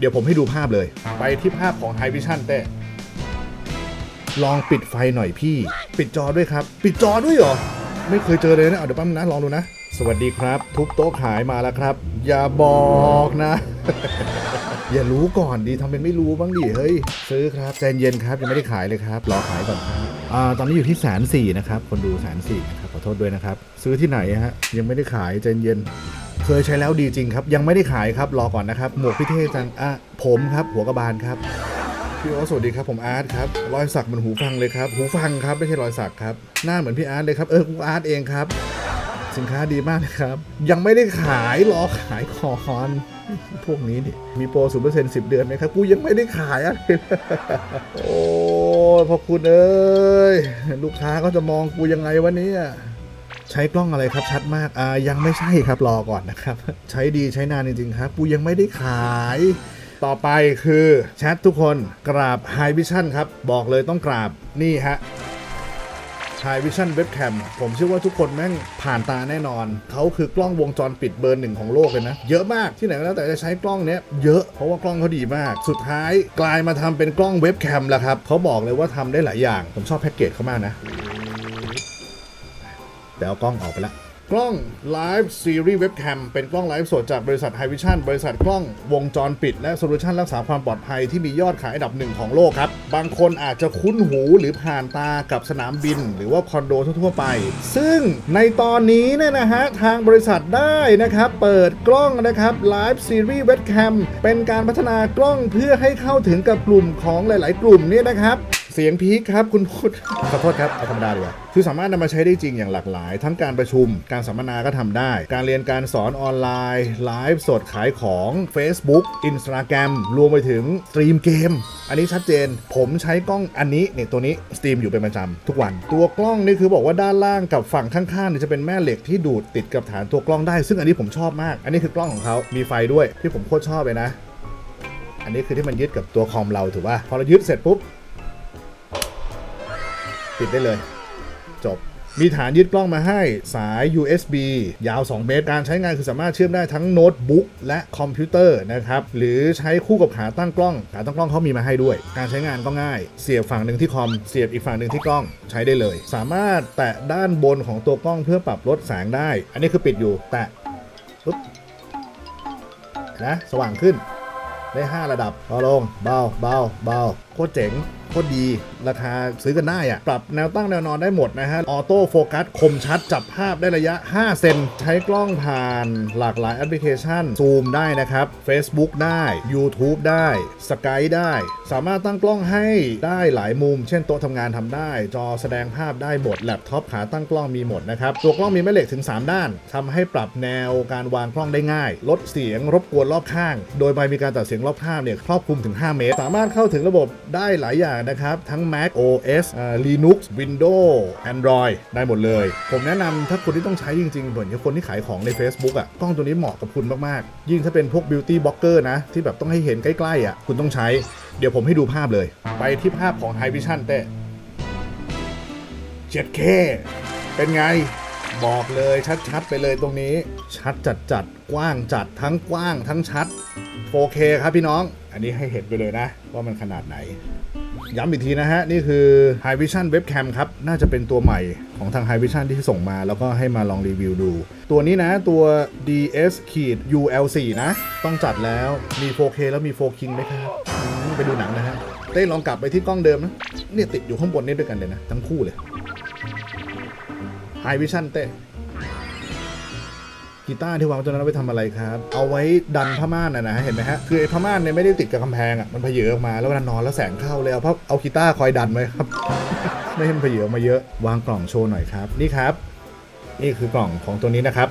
เดี๋ยวผมให้ดูภาพเลย ไปที่ภาพของ High Vision เต้ลองปิดไฟหน่อยพี่ ปิดจอด้วยครับ ปิดจอด้วยเหรอ ไม่เคยเจอเลยนะเอาเดี๋ยวแปั๊มนะลองดูนะ สวัสดีครับ ทุบโต๊ะขายมาแล้วครับ อย่าบอกนะ อย่ารู้ก่อนดีทำเป็นไม่รู้บ้างดิเฮ้ย ซื้อครับใจเย็นครับยังไม่ได้ขายเลยครับรอขายก่อนครับอ่าตอนนี้อยู่ที่แสนสี่นะครับคนดูแสนสี่นะครับขอโทษด้วยนะครับ ซื้อที่ไหนฮะยังไม่ได้ขายใจเย็น เคยใช้แล้วดีจริงครับ ยังไม่ได้ขายครับรอก่อนนะครับ หมวกพี่เท่จังอะผมครับ หัวกระบาลครับพี่โอตสวัสดีครับผมอาร์ตครับรอยสักเหมือนหูฟังเลยครับ หูฟังครับไม่ใช่รอยสักครับ หน้าเหมือนพี่อาร์ตเลยครับเออกูอาร์ตเองครับ สินค้าดีมากนะครับ ยังไม่ได้ขายรอขายคอนพวกนี้นี่มีโปรศูนเปอร์เซ็นต์สิบเดือนไหมครับกูยังไม่ได้ขายอะไรเลยโอ้พอคุณเอ้ยลูกค้าก็จะมองกูยังไงวะเนี่ย ใช้กล้องอะไรครับชัดมากอ่ายังไม่ใช่ครับรอก่อนนะครับ ใช้ดีใช้นานจริงๆครับ กูยังไม่ได้ขาย ต่อไปคือแชททุกคนกราบ High Vision ครับ บอกเลยต้องกราบนี่ฮะ High Vision Webcam ผมเชื่อว่าทุกคนแม่งผ่านตาแน่นอน เขาคือกล้องวงจรปิดเบอร์หนึ่งของโลกเลยนะ เยอะมากที่ไหนก็แล้วแต่จะใช้กล้องเนี้ยเยอะเพราะว่ากล้องเขาดีมาก สุดท้ายกลายมาทำเป็นกล้องเว็บแคมแล้วครับเขาบอกเลยว่าทำได้หลายอย่าง ผมชอบแพ็กเกจเขามากนะ แต่เอากล้องออกไปละกล้อง Live Series Webcam เป็นกล้องไลฟ์สดจากบริษัท High Vision บริษัทกล้องวงจรปิด และโซลูชันรักษาความปลอดภัยที่มียอดขายอันดับหนึ่งของโลกครับ บางคนอาจจะคุ้นหูหรือผ่านตากับสนามบิน หรือว่าคอนโดทั่วๆไป ซึ่งในตอนนี้เนี่ยนะฮะ ทางบริษัทได้นะครับ เปิดกล้องนะครับ Live Series Webcam เป็นการพัฒนากล้องเพื่อให้เข้าถึงกับกลุ่มของหลาย ๆ กลุ่มเนี่ยนะครับ เสียงพีคครับคุณพูด ขอโทษครับเอาธรรมดาดีกว่าคือสามารถนำมาใช้ได้จริงอย่างหลากหลาย ทั้งการประชุมการสัมมนาก็ทำได้ การเรียนการสอนออนไลน์ไลฟ์สดขายของ Facebook Instagram รวมไปถึงสตรีมเกม อันนี้ชัดเจน ผมใช้กล้องอันนี้เนี่ยตัวนี้สตรีมอยู่เป็นประจำทุกวัน ตัวกล้องนี่คือบอกว่าด้านล่างกับฝั่งข้างๆเนี่ยจะเป็นแม่เหล็กที่ดูดติดกับฐานตัวกล้องได้ ซึ่งอันนี้ผมชอบมาก อันนี้คือกล้องของเขามีไฟด้วยที่ผมโคตรชอบเลยนะ อันนี้คือที่มันยึดกับตัวคอมเราถือว่าพอเรายึดเสร็จปุ๊บ ปิดได้เลย จบมีฐานยึดกล้องมาให้สาย USB ยาว 2 เมตร การใช้งานคือสามารถเชื่อมได้ทั้งโน้ตบุ๊กและคอมพิวเตอร์นะครับ หรือใช้คู่กับขาตั้งกล้อง ขาตั้งกล้องเขามีมาให้ด้วย การใช้งานก็ง่าย เสียบฝั่งหนึ่งที่คอม เสียบอีกฝั่งหนึ่งที่กล้องใช้ได้เลย สามารถแตะด้านบนของตัวกล้องเพื่อปรับลดแสงได้ อันนี้คือปิดอยู่ แตะปุ๊บนะสว่างขึ้นได้ 5 ระดับเบาลงเบาเบาเบา ตรเจ๋งโคตรดีราคาซื้อกันได้อะปรับแนวตั้งแนวนอนได้หมดนะฮะ ออโต้โฟกัสคมชัด จับภาพได้ระยะ 5 เซน ใช้กล้องผ่านหลากหลายแอปพลิเคชัน ซูมได้นะครับ Facebook ได้ YouTube ได้ Skype ได้ สามารถตั้งกล้องให้ได้หลายมุม เช่นโต๊ะทำงานทำได้ จอแสดงภาพได้หมดแล็ปท็อปขาตั้งกล้องมีหมดนะครับ ตัวกล้องมีแม่เหล็กถึง 3 ด้านทำให้ปรับแนวการวางกล้องได้ง่าย ลดเสียงรบกวนรอบข้าง โดยใบมีการตัดเสียงรอบข้างเนี่ยครอบคลุมถึง 5 เมตร สามารถเข้าถึงระบบได้หลายอย่างนะครับ ทั้ง Mac OS Linux Windows Android ได้หมดเลย ผมแนะนำถ้าคนที่ต้องใช้จริงๆ เหมือนกับคนที่ขายของใน Facebook อะกล้องตัวนี้เหมาะกับคุณมากๆ ยิ่งถ้าเป็นพวก Beauty Blogger นะ ที่แบบต้องให้เห็นใกล้ๆอะคุณต้องใช้ เดี๋ยวผมให้ดูภาพเลย ไปที่ภาพของ High Vision เต้ 7K เป็นไงบอกเลยชัดๆ ไปเลยตรงนี้ ชัดจัดจัดๆกว้างจัดทั้งกว้างทั้งชัด 4K ครับพี่น้อง อันนี้ให้เห็นไปเลยนะ ว่ามันขนาดไหน ย้ำอีกทีนะฮะ นี่คือ High Vision Webcam ครับ น่าจะเป็นตัวใหม่ของทาง High Vision ที่ส่งมา แล้วก็ให้มาลองรีวิวดู ตัวนี้นะตัว DS ขีด UL4 นะ ต้องจัดแล้วมี 4K แล้วมี 4K ไหมครับไปดูหนังนะฮะเต้ลองกลับไปที่กล้องเดิมนะเนี่ยติดอยู่ข้างบนนี่ด้วยกันเลยนะ ทั้งคู่เลย High Vision เต้ กีตาร์ที่วางตัวนั้นเอาไปทำอะไรครับ เอาไว้ดันผ้าม่านนะนะเห็นไหมฮะ คือไอ้ผ้าม่านเนี่ยไม่ได้ติดกับกำแพงอะ มันเพเยอออกมาแล้วเวลานอนแล้วแสงเข้าเลยเอาเพราะเอากีตาร์คอยดันไว้ครับ ไม่ให้มันเพเยอออกมาเยอะ วางกล่องโชว์หน่อยครับ นี่ครับ นี่คือกล่องของตัวนี้นะครับ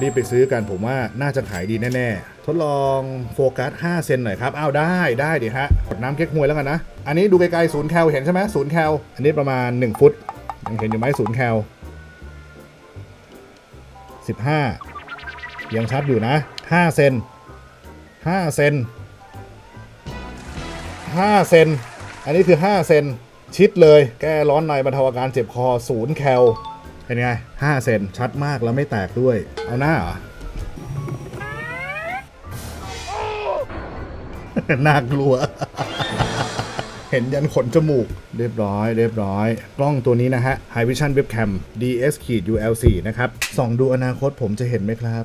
รีบไปซื้อกันผมว่าน่าจะขายดีแน่ๆ ทดลองโฟกัส 5 เซนหน่อยครับ อ้าวได้ได้ดิฮะกดน้ำเก๊กฮวยแล้วกันนะ อันนี้ดูไกลๆศูนย์แคลเห็นใช่ไหมศูนย์แคลอันนี้ประมาณ 1 ฟุตยังเห็นอยู่ไหมศูนย์แคล 15 ยังชัดอยู่นะ 5 เซน 5 เซน 5 เซน อันนี้คือ 5 เซน ชิดเลย แก้ร้อนในบรรเทาอาการเจ็บคอศูนย์แคล เป็นไง 5 เซน ชัดมากแล้วไม่แตกด้วย เอาหน้าเหรอ น่ากลัว เห็นยันขนจมูก เรียบร้อย เรียบร้อย กล้องตัวนี้นะฮะ High Vision Webcam DS UL4 นะครับ ส่องดูอนาคตผมจะเห็นไหมครับ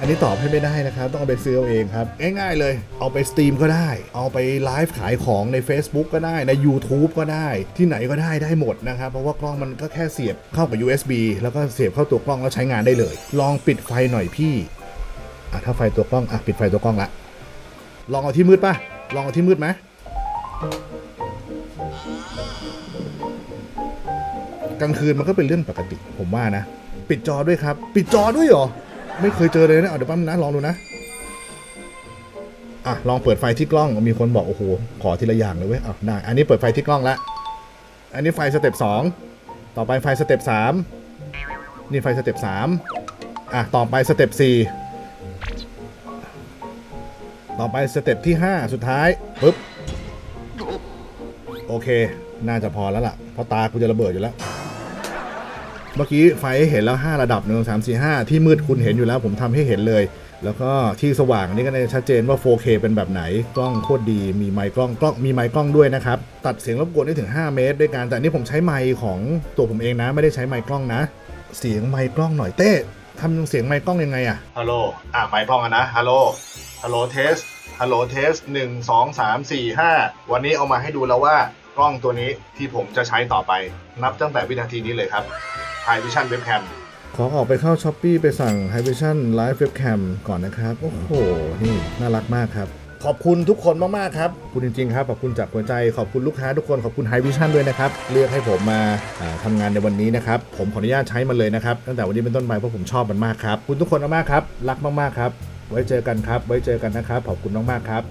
อันนี้ตอบให้ไม่ได้นะครับ ต้องเอาไปซื้อเอาเองครับ ง่ายๆเลย เอาไปสตรีมก็ได้ เอาไปไลฟ์ขายของใน Facebook ก็ได้ ใน YouTube ก็ได้ ที่ไหนก็ได้ได้หมดนะครับ เพราะว่ากล้องมันก็แค่เสียบเข้ากับ USB แล้วก็เสียบเข้าตัวกล้องแล้วใช้งานได้เลย ลองปิดไฟหน่อยพี่อะถ้าไฟตัวกล้องอะปิดไฟตัวกล้องละ ลองเอาที่มืดป่ะ ลองเอาที่มืดไหม กลางคืนมันก็เป็นเรื่องปกติ ผมว่านะ ปิดจอด้วยครับ ปิดจอด้วยเหรอ ไม่เคยเจอเลยนะ เอาเดี๋ยวแป๊บนึงนะลองดูนะ อะ ลองเปิดไฟที่กล้อง มีคนบอก โอ้โห ขอทีละอย่างเลยเว้ยอะได้ อันนี้เปิดไฟที่กล้องละ อันนี้ไฟสเต็ปสอง ต่อไปไฟสเต็ปสามนี่ไฟสเต็ปสามอะ ต่อไปสเต็ปสี่ต่อไปสเต็ปที่ห้าสุดท้าย ปึ๊บ โอเค น่าจะพอแล้วล่ะ เพราะตากูจะระเบิดอยู่แล้ว เมื่อกี้ไฟให้เห็นแล้ว 5 ระดับหนึ่งสามสี่ห้าที่มืดคุณเห็นอยู่แล้ว ผมทำให้เห็นเลย แล้วก็ที่สว่างนี่ก็ได้ชัดเจนว่า 4K เป็นแบบไหน กล้องโคตรดี มีไมค์กล้องกล้องมีไมค์กล้องด้วยนะครับ ตัดเสียงรบกวนได้ถึง 5 เมตร ด้วยกันแต่นี่ผมใช้ไมค์ของตัวผมเองนะ ไม่ได้ใช้ไมค์กล้องนะ เสียงไมค์กล้องหน่อยเต้ทำเสียงไมค์กล้องยังไงอะฮัลโหลอะไมค์กล้องนะฮัลโหลฮัลโหลเทสฮัลโหลเทสหนึ่งสองสามสี่ห้าวันนี้เอามาให้ดูแล้วว่า กล้องตัวนี้ที่ผมจะใช้ต่อไป นับตั้งแต่วินาทีนี้เลยครับ High Vision Webcam ขอออกไปเข้าช้อปปีไปสั่ง High Vision Live Webcam ก่อนนะครับ โอ้โห นี่ น่ารักมากครับ ขอบคุณทุกคนมาก ๆ ครับขอบคุณจริง ๆ ครับ ขอบคุณจากหัวใจ ขอบคุณลูกค้าทุกคน ขอบคุณ High Vision ด้วยนะครับ เลือกให้ผมมาอ่าทำงานในวันนี้นะครับ ผมขออนุญาตใช้มันเลยนะครับ ตั้งแต่วันนี้เป็นต้นไปเพราะผมชอบมันมากครับขอบคุณทุกคนมากๆครับ รักมากๆครับ ไว้เจอกันครับ ไว้เจอกันนะครับ ขอบคุณมากๆครับ